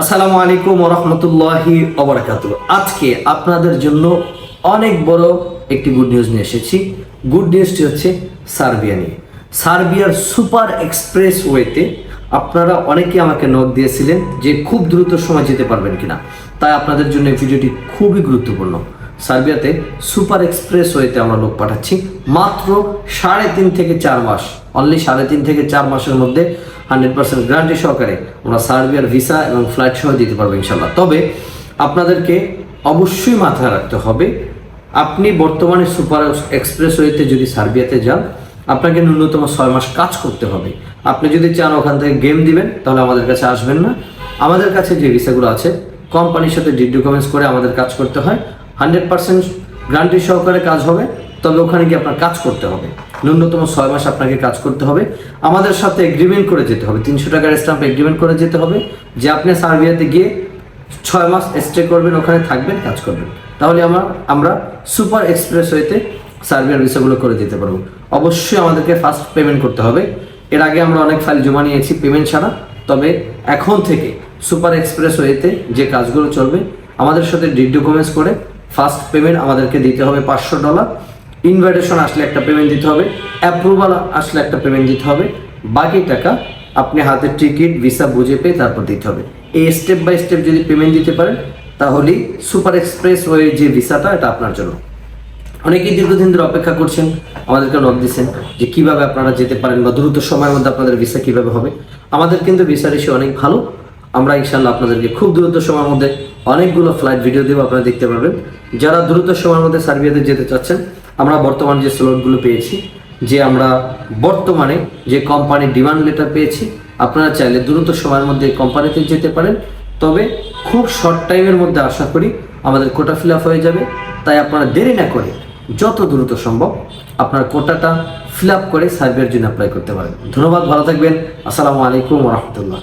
আসসালামু আলাইকুম রহমতুল্লাহি অবরাকাত আজকে আপনাদের জন্য অনেক বড় একটি গুড নিউজ নিয়ে এসেছি। গুড নিউজটি হচ্ছে সার্বিয়া নিয়ে। সার্বিয়ার সুপার এক্সপ্রেস ওয়েতে আপনারা অনেকে আমাকে নোট দিয়েছিলেন যে খুব দ্রুত সময় যেতে পারবেন কিনা। তাই আপনাদের জন্য এই ভিডিওটি খুবই গুরুত্বপূর্ণ। সার্বিয়াতে সুপার এক্সপ্রেস ওয়েতে আমরা লোক পাঠাচ্ছি। মাত্র সাড়ে তিন থেকে চার মাস অনলি সাড়ে তিন থেকে চার মাসের মধ্যে হান্ড্রেড পার্সেন্ট গ্যারান্টি সহকারে আমরা সার্বিয়ার ভিসা এবং ফ্লাইট সহ দিতে পারব ইনশাল্লাহ তবে আপনাদেরকে অবশ্যই মাথায় রাখতে হবে, আপনি বর্তমানে সুপার এক্সপ্রেস ওয়েতে যদি সার্বিয়াতে যান, আপনাকে ন্যূনতম ছয় মাস কাজ করতে হবে। আপনি যদি চান ওখান থেকে গেম দিবেন, তাহলে আমাদের কাছে আসবেন না। আমাদের কাছে যে ভিসাগুলো আছে, কোম্পানির সাথে ডি ডকুমেন্টস করে আমাদের কাজ করতে হয়। হান্ড্রেড পার্সেন্ট গ্যারান্টি সহকারে কাজ হবে, তবে ওখানে গিয়ে আপনার কাজ করতে হবে। ন্যূনতম ছয় মাস আপনাকে কাজ করতে হবে। আমাদের সাথে এগ্রিমেন্ট করে যেতে হবে। তিনশো টাকার স্ট্যাম্প এগ্রিমেন্ট করে যেতে হবে যে আপনি সার্বিয়াতে গিয়ে ছয় মাস স্টে করবেন, ওখানে থাকবেন, কাজ করবেন। তাহলে আমার, আমরা সুপার এক্সপ্রেস ওয়েতে সার্বিয়ার ভিসাগুলো করে দিতে পারব। অবশ্যই আমাদেরকে ফার্স্ট পেমেন্ট করতে হবে। এর আগে আমরা অনেক ফাইল জমা নিয়েছি পেমেন্ট ছাড়া। তবে এখন থেকে সুপার এক্সপ্রেস ওয়েতে যে কাজগুলো চলবে, আমাদের সাথে ডি ডকুমেন্টস করে ফার্স্ট পেমেন্ট আমাদেরকে দিতে হবে পাঁচশো ডলার ইনভাইটেশন আসলে একটা পেমেন্ট দিতে হবে। অ্যাপ্রুভাল আসলে একটা পেমেন্ট দিতে হবে। বাকি টাকা আপনি হাতে টিকিট ভিসা বুঝে পেয়ে তারপর দিতে হবে। এই স্টেপ বাই স্টেপ যদি পেমেন্ট দিতে পারেন, তাহলেই সুপার এক্সপ্রেস ওয়ে যে ভিসাটা, এটা আপনার জন্য। অনেকেই দীর্ঘদিন ধরে অপেক্ষা করছেন, আমাদেরকে নক দিচ্ছেন যে কীভাবে আপনারা যেতে পারেন বা দ্রুত সময়ের মধ্যে আপনাদের ভিসা কীভাবে হবে। আমাদের কিন্তু ভিসা রেশি অনেক ভালো। আমরা ইনশাল্লাহ আপনাদেরকে খুব দ্রুত সময়ের মধ্যে অনেকগুলো ফ্লাইট ভিডিও দেবো, আপনারা দেখতে পারবেন। যারা দ্রুত সময়ের মধ্যে সার্বিয়াতে যেতে চাচ্ছেন, আমরা বর্তমান যে স্লটগুলো পেয়েছি, যে আমরা বর্তমানে যে কোম্পানির ডিমান্ড লেটার পেয়েছি, আপনারা চাইলে দ্রুত সময়ের মধ্যে কোম্পানিতে যেতে পারেন। তবে খুব শর্ট টাইমের মধ্যে আশা করি আমাদের কোটা ফিল হয়ে যাবে। তাই আপনারা দেরি না করে যত দ্রুত সম্ভব আপনার কোটাটা ফিল করে সার্ভের জন্য অ্যাপ্লাই করতে পারেন। ধন্যবাদ, ভালো থাকবেন। আসসালামু আলাইকুম রহমতুল্লাহ।